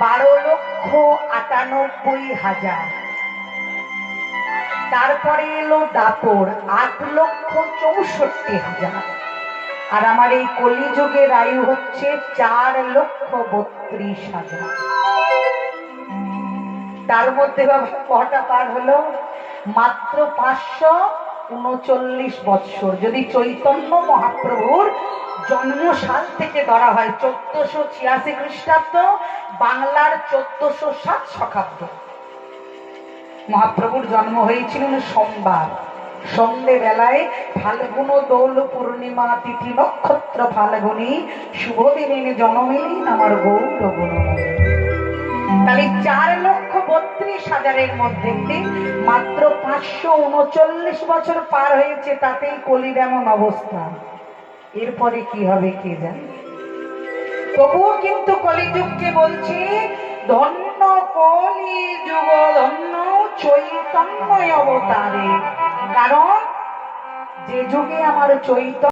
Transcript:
বারো লক্ষ আটানব্বই হাজার। তারপরে এলো দাপর, আট লক্ষ চৌষট্টি হাজার। আর আমার এই কলিযুগের আয়ু হচ্ছে চার লক্ষ বত্রিশ হাজার। তার মধ্যে কটা পার হলো? মাত্র পাঁচশো উনচল্লিশ বৎসর। যদি চৈতন্য মহাপ্রভুর জন্মসাল থেকে ধরা হয় চোদ্দশো ছিয়াশি খ্রিস্টাব্দ, বাংলার চোদ্দশো সাত শকাব্দ। মহাপ্রভুর জন্ম হয়েছিল সোমবার। সন্ধে বেলায় ফাল্গুন দোল পূর্ণিমা, তিথি নক্ষত্র ফাল্গুনি শুভ দিনে জন্মিলেন আমার গৌর গুণময় তাহলে চার লক্ষ বত্রিশ হাজারের মধ্যে মাত্র পাঁচশো উনচল্লিশ বছর পার হয়েছে তাতেই কলির এমন অবস্থা। এরপরে কি হবে কে জানে? তবুও কিন্তু কলিযুগকে বলছে, ধন্য কলি যুগ, ধন্য চৈতন্য অবতারে। কারণ, যে যুগে আমার চৈতন্য